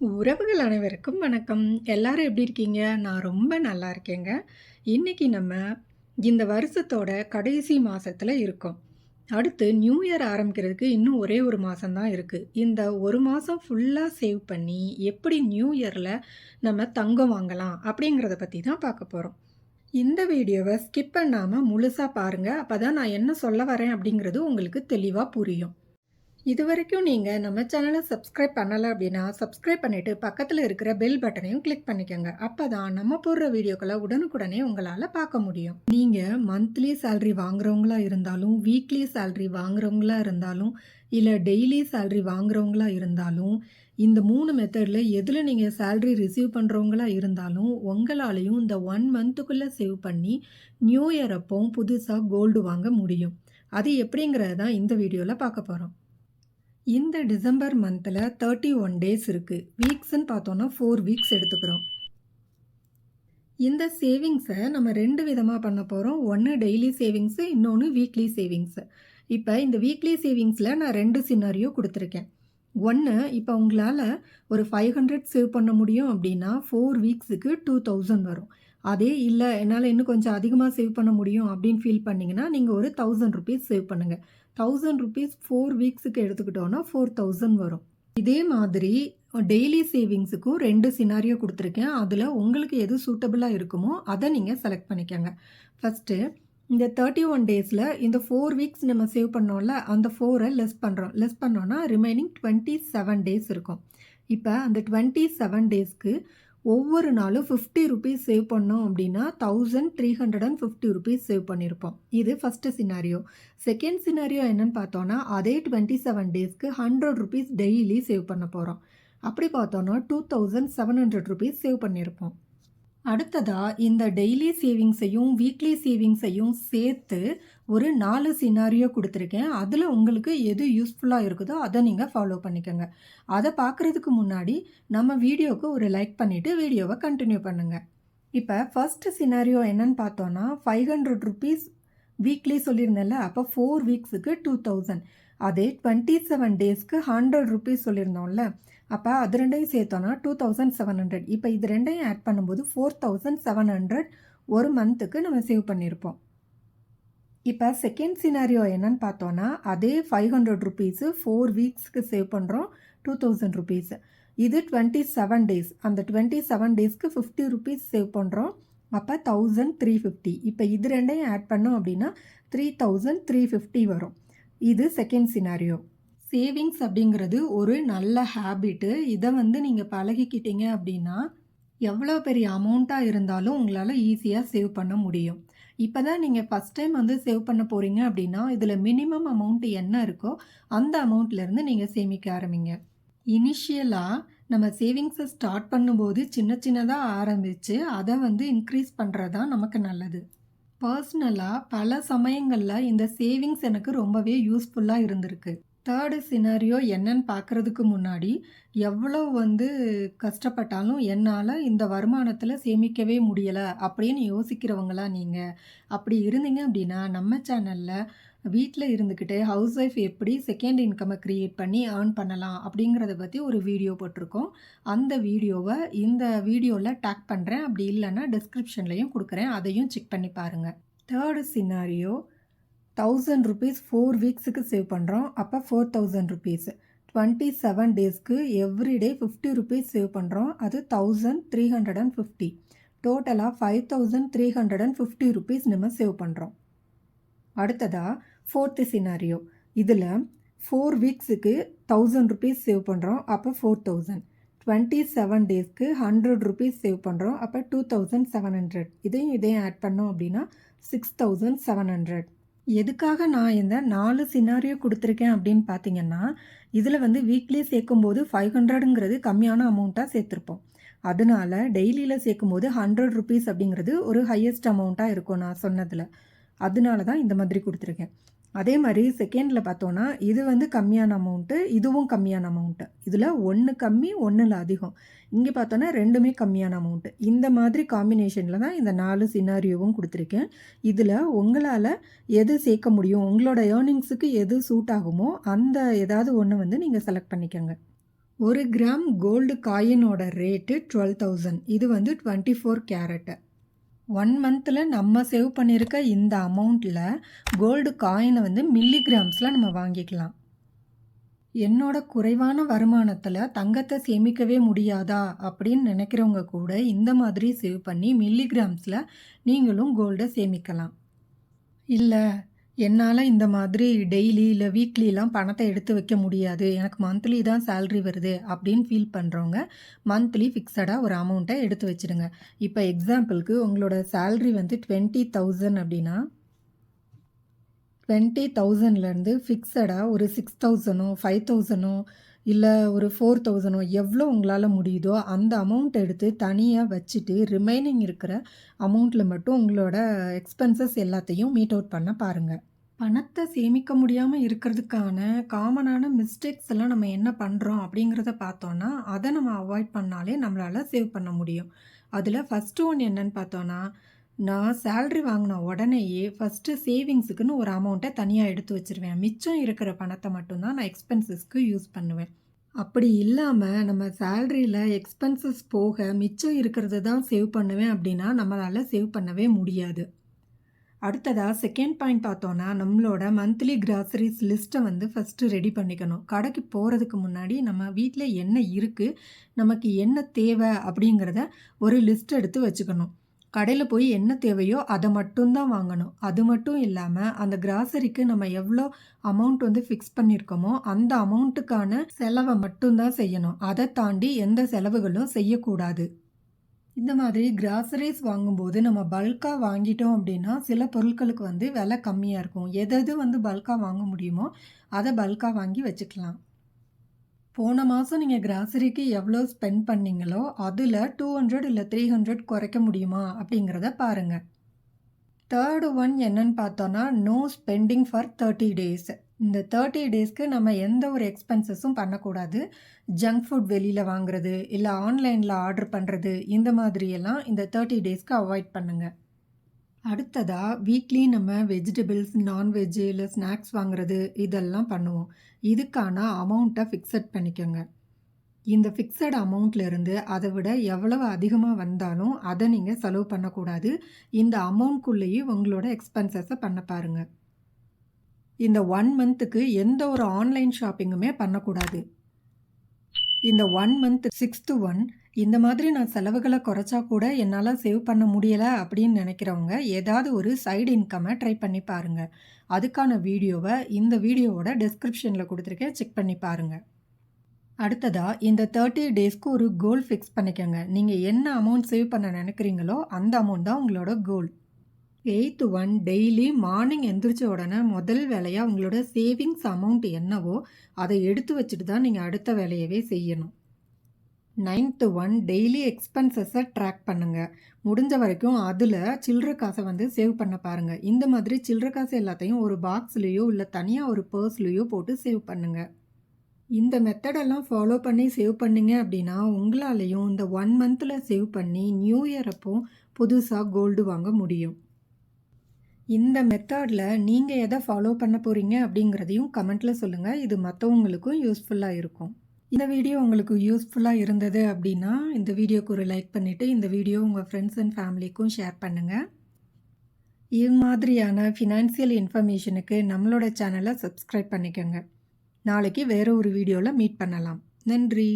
உறவுகள் அனைவருக்கும் வணக்கம். எல்லாரும் எப்படி இருக்கீங்க? நான் ரொம்ப நல்லா இருக்கேங்க. இன்னைக்கு நம்ம இந்த வருஷத்தோட கடைசி மாதத்தில் இருக்கோம். அடுத்து நியூ இயர் ஆரம்பிக்கிறதுக்கு இன்னும் ஒரே ஒரு மாதம்தான் இருக்குது இந்த ஒரு மாதம் ஃபுல்லாக சேவ் பண்ணி எப்படி நியூ இயரில் நம்ம தங்கம் வாங்கலாம் அப்படிங்கிறத பற்றி தான் பார்க்க போகிறோம் இந்த வீடியோவை ஸ்கிப் பண்ணாமல் முழுசாக பாருங்கள் அப்போ தான் நான் என்ன சொல்ல வரேன் அப்படிங்கிறது உங்களுக்கு தெளிவாக புரியும். இது வரைக்கும் நீங்கள் நம்ம சேனலை சப்ஸ்கிரைப் பண்ணலை அப்படின்னா சப்ஸ்கிரைப் பண்ணிவிட்டு பக்கத்தில் இருக்கிற பெல் பட்டனையும் கிளிக் பண்ணிக்கோங்க. அப்போ தான் நம்ம போடுற வீடியோக்களை உடனுக்குடனே உங்களால் பார்க்க முடியும். நீங்கள் மந்த்லி சேல்ரி வாங்குறவங்களா இருந்தாலும் வீக்லி சேல்ரி வாங்குறவங்களா இருந்தாலும் இல்லை டெய்லி சேல்ரி வாங்குறவங்களா இருந்தாலும் இந்த மூணு மெத்தடில் எதில் நீங்கள் சேல்ரி ரிசீவ் பண்ணுறவங்களா இருந்தாலும் உங்களாலையும் இந்த ஒன் மந்த்துக்குள்ளே சேவ் பண்ணி நியூ இயர் அப்போ புதுசாக கோல்டு வாங்க முடியும். அது எப்படிங்கிறத தான் இந்த வீடியோவில் பார்க்க போகிறோம் இந்த டிசம்பர் மந்தில் தேர்ட்டி ஒன் டேஸ் இருக்குது வீக்ஸ்ன்னு பார்த்தோன்னா ஃபோர் வீக்ஸ் எடுத்துக்கிறோம். இந்த சேவிங்ஸை நம்ம ரெண்டு விதமாக பண்ண போகிறோம் ஒன்று டெய்லி சேவிங்ஸு இன்னொன்று வீக்லி சேவிங்ஸு இப்போ இந்த வீக்லி சேவிங்ஸில் நான் ரெண்டு சின்னாரியோ கொடுத்துருக்கேன். ஒன்று இப்போ உங்களால் ஒரு ஃபைவ் ஹண்ட்ரட் சேவ் பண்ண முடியும் அப்படின்னா ஃபோர் வீக்ஸுக்கு டூ தௌசண்ட் வரும். அதே இல்லை என்னால் இன்னும் கொஞ்சம் அதிகமாக சேவ் பண்ண முடியும் அப்படின்னு ஃபீல் பண்ணிங்கன்னா நீங்கள் ஒரு தௌசண்ட் ருபீஸ் சேவ் பண்ணுங்கள் தௌசண்ட் ருபீஸ் ஃபோர் வீக்ஸுக்கு எடுத்துக்கிட்டோன்னா ஃபோர் தௌசண்ட் வரும். இதே மாதிரி டெய்லி சேவிங்ஸுக்கும் ரெண்டு சினாரியோ கொடுத்துருக்கேன். அதில் உங்களுக்கு எது சூட்டபிளாக இருக்குமோ அதை நீங்கள் செலக்ட் பண்ணிக்கோங்க. ஃபஸ்ட்டு இந்த தேர்ட்டி ஒன் டேஸில் இந்த ஃபோர் வீக்ஸ் நம்ம சேவ் பண்ணோம்ல அந்த ஃபோரை லெஸ் பண்ணுறோம் லெஸ் பண்ணோன்னா ரிமைனிங் டுவெண்ட்டி செவன் டேஸ் இருக்கும். இப்போ அந்த டுவெண்ட்டி செவன் டேஸ்க்கு ஒவ்வொரு நாளும் ஃபிஃப்டி ருபீஸ் சேவ் பண்ணோம் அப்படின்னா thousand three hundred and fifty rupees save பண்ணியிருப்போம் இது ஃபஸ்ட்டு சினாரியோ செகண்ட் சினாரியோ என்னன்னு பார்த்தோன்னா அதே டுவெண்ட்டி செவன் டேஸ்க்கு ஹண்ட்ரட் ருபீஸ் டெய்லி சேவ் பண்ண போகிறோம் அப்படி பார்த்தோன்னா two thousand seven hundred rupees save பண்ணியிருப்போம் அடுத்ததாக இந்த டெய்லி சேவிங்ஸையும் வீக்லி சேவிங்ஸையும் சேர்த்து ஒரு நாலு சினாரியோ கொடுத்துருக்கேன். அதில் உங்களுக்கு எது யூஸ்ஃபுல்லாக இருக்குதோ அதை நீங்கள் ஃபாலோ பண்ணிக்கோங்க. அதை பார்க்குறதுக்கு முன்னாடி நம்ம வீடியோவுக்கு ஒரு லைக் பண்ணிவிட்டு வீடியோவை கண்டினியூ பண்ணுங்கள் இப்போ ஃபஸ்ட்டு சினாரியோ என்னன்னு பார்த்தோன்னா ஃபைவ் ஹண்ட்ரட் ருபீஸ் வீக்லி சொல்லியிருந்தேன்ல அப்போ ஃபோர் வீக்ஸுக்கு டூ தௌசண்ட் அதே டுவெண்ட்டி செவன் டேஸ்க்கு ஹண்ட்ரட் ருபீஸ் சொல்லியிருந்தோம்ல அப்போ அது ரெண்டையும் சேர்த்தோன்னா டூ தௌசண்ட் செவன் ஹண்ட்ரட் இப்போ இது ரெண்டையும் ஆட் பண்ணும்போது ஃபோர் தௌசண்ட் செவன் ஹண்ட்ரட் ஒரு மந்த்துக்கு நம்ம சேவ் பண்ணியிருப்போம் இப்போ செகண்ட் சினாரியோ என்னன்னு பார்த்தோன்னா அதே ஃபைவ் ஹண்ட்ரட் ருபீஸு ஃபோர் வீக்ஸ்க்கு சேவ் பண்ணுறோம் டூ தௌசண்ட் ருபீஸ் இது டுவெண்ட்டி செவன் டேஸ் அந்த டுவெண்ட்டி செவன் டேஸ்க்கு ஃபிஃப்டி ருபீஸ் சேவ் பண்ணுறோம் அப்போ தௌசண்ட் த்ரீ ஃபிஃப்டி இப்போ இது ரெண்டையும் ஆட் பண்ணோம் அப்படின்னா த்ரீ தௌசண்ட் த்ரீ ஃபிஃப்டி வரும். இது செகண்ட் சினாரியோ சேவிங்ஸ் அப்படிங்கிறது ஒரு நல்ல ஹேபிட்டு இதை வந்து நீங்கள் பழகிக்கிட்டீங்க அப்படின்னா எவ்வளோ பெரிய அமௌண்ட்டாக இருந்தாலும் உங்களால் ஈஸியாக சேவ் பண்ண முடியும். இப்போ தான் நீங்கள் ஃபஸ்ட் டைம் வந்து சேவ் பண்ண போகிறீங்க அப்படின்னா இதில் மினிமம் அமௌண்ட் என்ன இருக்கோ அந்த அமௌண்ட்லேருந்து நீங்கள் சேமிக்க ஆரம்பிங்க. இனிஷியலாக நம்ம சேவிங்ஸை ஸ்டார்ட் பண்ணும்போது சின்ன சின்னதாக ஆரம்பித்து அதை வந்து இன்க்ரீஸ் பண்ணுறது தான் நமக்கு நல்லது. பர்சனலாக பல சமயங்களில் இந்த சேவிங்ஸ் எனக்கு ரொம்பவே யூஸ்ஃபுல்லாக இருந்திருக்கு. தேர்டு சினாரியோ என்னன்னு பார்க்குறதுக்கு முன்னாடி எவ்வளோ வந்து கஷ்டப்பட்டாலும் என்னால் இந்த வருமானத்தில் சேமிக்கவே முடியலை அப்படின்னு யோசிக்கிறவங்களா நீங்கள் அப்படி இருந்தீங்க அப்படின்னா நம்ம சேனலில் வீட்டில் இருந்துக்கிட்டே ஹவுஸ் ஒய்ஃப் எப்படி செகண்ட் இன்கம்மை க்ரியேட் பண்ணி ஏர்ன் பண்ணலாம் அப்படிங்கிறத பற்றி ஒரு வீடியோ போட்டிருக்கோம். அந்த வீடியோவை இந்த வீடியோவில் டேக் பண்ணுறேன் அப்படி இல்லைன்னா டிஸ்கிரிப்ஷன்லையும் கொடுக்குறேன். அதையும் செக் பண்ணி பாருங்கள் third scenario thousand rupees four வீக்ஸுக்கு save பண்ணுறோம் அப்போ four thousand rupees twenty seven டேஸ்க்கு every day fifty rupees save பண்ணுறோம் அது thousand three hundred and fifty டோட்டலாக five thousand three hundred and fifty rupees நம்ம சேவ் பண்ணுறோம் அடுத்ததாக ஃபோர்த்து சினாரியோ இதில் ஃபோர் வீக்ஸுக்கு தௌசண்ட் ருபீஸ் சேவ் பண்ணுறோம் அப்போ ஃபோர் தௌசண்ட் டுவெண்ட்டி செவன் டேஸ்க்கு ஹண்ட்ரட் ருபீஸ் சேவ் பண்ணுறோம் அப்போ டூ தௌசண்ட் செவன் ஹண்ட்ரட் இதையும் இதையும் ஆட் பண்ணோம் அப்படின்னா சிக்ஸ் தௌசண்ட் செவன் ஹண்ட்ரட் எதுக்காக நான் இந்த நாலு சினாரியோ கொடுத்துருக்கேன் அப்படின்னு பார்த்தீங்கன்னா இதில் வந்து வீக்லி சேர்க்கும்போது ஃபைவ் ஹண்ட்ரடுங்கிறது கம்மியான அமௌண்ட்டாக சேர்த்துருப்போம். அதனால டெய்லியில் சேர்க்கும்போது ஹண்ட்ரட் ருபீஸ் அப்படிங்கிறது ஒரு ஹையஸ்ட் அமௌண்ட்டாக இருக்கும் நான் சொன்னதில். அதனால தான் இந்த மாதிரி கொடுத்துருக்கேன். அதே மாதிரி செகண்டில் பார்த்தோன்னா இது வந்து கம்மியான அமௌண்ட்டு இதுவும் கம்மியான அமௌண்ட்டு இதில் ஒன்று கம்மி ஒன்றில் அதிகம். இங்கே பார்த்தோன்னா ரெண்டுமே கம்மியான அமௌண்ட்டு இந்த மாதிரி காம்பினேஷனில் தான் இந்த நாலு சினாரியோவும் கொடுத்துருக்கேன். இதில் உங்களால் எது சேர்க்க முடியும் உங்களோட ஏர்னிங்ஸுக்கு எது சூட் ஆகுமோ அந்த ஏதாவது ஒன்று வந்து நீங்கள் செலக்ட் பண்ணிக்கோங்க. ஒரு கிராம் கோல்டு காயினோட ரேட்டு டுவெல் தௌசண்ட் இது வந்து டுவெண்ட்டி ஃபோர் கேரட்டு ஒன் மந்தில் நம்ம சேவ் பண்ணியிருக்க இந்த அமௌண்ட்டில் கோல்டு காயினை வந்து மில்லிகிராம்ஸில் நம்ம வாங்கிக்கலாம். என்னோட குறைவான வருமானத்தில் தங்கத்தை சேமிக்கவே முடியாதா அப்படின்னு நினைக்கிறவங்க கூட இந்த மாதிரி சேவ் பண்ணி மில்லிகிராம்ஸில் நீங்களும் கோல்டை சேமிக்கலாம். இல்லை என்னால் இந்த மாதிரி டெய்லி இல்லை வீக்லிலாம் பணத்தை எடுத்து வைக்க முடியாது. எனக்கு மந்த்லி தான் சேல்ரி வருது அப்படின்னு ஃபீல் பண்ணுறவங்க மந்த்லி ஃபிக்ஸடாக ஒரு அமௌண்ட்டை எடுத்து வச்சுடுங்க இப்போ எக்ஸாம்பிளுக்கு உங்களோட சேல்ரி வந்து டுவெண்ட்டி தௌசண்ட் அப்படின்னா டுவெண்ட்டி தௌசண்ட்லேருந்து ஃபிக்ஸடாக ஒரு சிக்ஸ் தௌசண்டோ ஃபைவ் தௌசண்டோ இல்லை ஒரு ஃபோர் தௌசண்டோ எவ்வளோ உங்களால் முடியுதோ அந்த அமௌண்ட் எடுத்து தனியாக வச்சுட்டு ரிமைனிங் இருக்கிற அமௌண்ட்டில் மட்டும் உங்களோட எக்ஸ்பென்சஸ் எல்லாத்தையும் மீட் அவுட் பண்ண பாருங்கள் பணத்தை சேமிக்க முடியாமல் இருக்கிறதுக்கான காமனான மிஸ்டேக்ஸ் எல்லாம் நம்ம என்ன பண்ணுறோம் அப்படிங்கிறத பார்த்தோன்னா அதை நம்ம அவாய்ட் பண்ணாலே நம்மளால் சேவ் பண்ண முடியும். அதில் ஃபஸ்ட்டு ஒன்று என்னன்னு பார்த்தோன்னா நான் சேல்ரி வாங்கின உடனேயே ஃபஸ்ட்டு சேவிங்ஸுக்குன்னு ஒரு அமௌண்ட்டை தனியாக எடுத்து வச்சுருவேன். மிச்சம் இருக்கிற பணத்தை மட்டும்தான் நான் எக்ஸ்பென்சஸ்க்கு யூஸ் பண்ணுவேன். அப்படி இல்லாமல் நம்ம சேல்ரியில் எக்ஸ்பென்சஸ் போக மிச்சம் இருக்கிறது தான் சேவ் பண்ணுவேன் அப்படின்னா நம்மளால் சேவ் பண்ணவே முடியாது. அடுத்ததாக செகண்ட் பாயிண்ட் பார்த்தோன்னா நம்மளோட மந்த்லி கிராசரிஸ் லிஸ்ட்டை வந்து ஃபஸ்ட்டு ரெடி பண்ணிக்கணும். கடைக்கு போகிறதுக்கு முன்னாடி நம்ம வீட்டில் என்ன இருக்குது நமக்கு என்ன தேவை அப்படிங்கிறத ஒரு லிஸ்ட் எடுத்து வச்சுக்கணும். கடையில் போய் என்ன தேவையோ அதை மட்டும்தான் வாங்கணும். அது மட்டும் இல்லாமல் அந்த கிராசரிக்கு நம்ம எவ்வளோ அமௌண்ட் வந்து ஃபிக்ஸ் பண்ணியிருக்கோமோ அந்த அமௌண்ட்டுக்கான செலவை மட்டும்தான் செய்யணும். அதை தாண்டி எந்த செலவுகளும் செய்யக்கூடாது. இந்த மாதிரி கிராசரிஸ் வாங்கும்போது நம்ம பல்காக வாங்கிட்டோம் அப்படின்னா சில பொருட்களுக்கு வந்து விலை கம்மியாக இருக்கும். எதது வந்து பல்காக வாங்க முடியுமோ அதை பல்காக வாங்கி வச்சுக்கலாம். போன மாதம் நீங்கள் கிராசரிக்கு எவ்வளோ ஸ்பெண்ட் பண்ணீங்களோ அதில் டூ ஹண்ட்ரட் இல்லை த்ரீ ஹண்ட்ரட் குறைக்க முடியுமா அப்படிங்கிறத பாருங்கள் தேர்டு ஒன் என்னன்னு பார்த்தோன்னா no spending for thirty days இந்த தேர்ட்டி டேஸ்க்கு நம்ம எந்த ஒரு எக்ஸ்பென்சஸும் பண்ணக்கூடாது. ஜங்க் ஃபுட் வெளியில் வாங்குறது இல்லை ஆன்லைனில் ஆர்டர் பண்ணுறது இந்த மாதிரியெல்லாம் இந்த தேர்ட்டி டேஸ்க்கு அவாய்ட் பண்ணுங்கள் அடுத்ததாக வீக்லி நம்ம வெஜிடபிள்ஸ் நான்வெஜ்ஜு இல்லை ஸ்நாக்ஸ் வாங்குறது இதெல்லாம் பண்ணுவோம். இதுக்கான அமௌண்ட்டை ஃபிக்ஸட் பண்ணிக்கோங்க. இந்த ஃபிக்ஸட் அமௌண்ட்லேருந்து அதை விட எவ்வளவு அதிகமாக வந்தாலும் அதை நீங்கள் செலவு பண்ணக்கூடாது. இந்த அமௌண்ட்குள்ளேயே உங்களோட எக்ஸ்பென்சஸை பண்ண பாருங்கள் இந்த ஒன் மந்த்துக்கு எந்த ஒரு ஆன்லைன் ஷாப்பிங்குமே பண்ணக்கூடாது. இந்த ஒன் மந்த் சிக்ஸ்த்து ஒன் இந்த மாதிரி நான் செலவுகளை குறைச்சா கூட என்னால் சேவ் பண்ண முடியலை அப்படின்னு நினைக்கிறவங்க ஏதாவது ஒரு சைடு இன்கம்மை ட்ரை பண்ணி பாருங்கள் அதுக்கான வீடியோவை இந்த வீடியோவோட டிஸ்கிரிப்ஷனில் கொடுத்துருக்கேன். செக் பண்ணி பாருங்கள் அடுத்ததாக இந்த தேர்ட்டி டேஸ்க்கு ஒரு கோல் ஃபிக்ஸ் பண்ணிக்கோங்க. நீங்கள் என்ன அமௌண்ட் சேவ் பண்ண நினைக்கிறீங்களோ அந்த அமௌண்ட் தான் உங்களோட goal eighth one daily morning எந்திரிச்ச உடனே முதல் வேலையாக உங்களோட சேவிங்ஸ் அமௌண்ட் என்னவோ அதை எடுத்து வச்சுட்டு தான் நீங்கள் அடுத்த வேலையவே செய்யணும். நைன்த்து ஒன் டெய்லி எக்ஸ்பென்சஸை ட்ராக் பண்ணுங்கள் முடிஞ்ச வரைக்கும் அதில் சில்லற காசை வந்து சேவ் பண்ண பாருங்கள் இந்த மாதிரி சில்லற காசு எல்லாத்தையும் ஒரு பாக்ஸ்லேயோ இல்லை தனியாக ஒரு பர்ஸ்லேயோ போட்டு சேவ் பண்ணுங்கள் இந்த மெத்தடெல்லாம் ஃபாலோ பண்ணி சேவ் பண்ணிங்க அப்படின்னா உங்களாலேயும் இந்த ஒன் மந்தில் சேவ் பண்ணி நியூ இயர் அப்போ புதுசாக கோல்டு வாங்க முடியும். இந்த மெத்தடில் நீங்கள் எதை ஃபாலோ பண்ண போகிறீங்க அப்படிங்கிறதையும் கமெண்ட்டில் சொல்லுங்கள் இது மற்றவங்களுக்கும் யூஸ்ஃபுல்லாக இருக்கும். இந்த வீடியோ உங்களுக்கு யூஸ்ஃபுல்லாக இருந்தது அப்படின்னா இந்த வீடியோக்கு ஒரு லைக் பண்ணிவிட்டு இந்த வீடியோ உங்கள் ஃப்ரெண்ட்ஸ் அண்ட் ஃபேமிலிக்கும் ஷேர் பண்ணுங்கள் இது மாதிரியான ஃபினான்சியல் இன்ஃபர்மேஷனுக்கு நம்மளோட சேனலை சப்ஸ்கிரைப் பண்ணிக்கோங்க. நாளைக்கு வேறு ஒரு வீடியோவில் மீட் பண்ணலாம். நன்றி.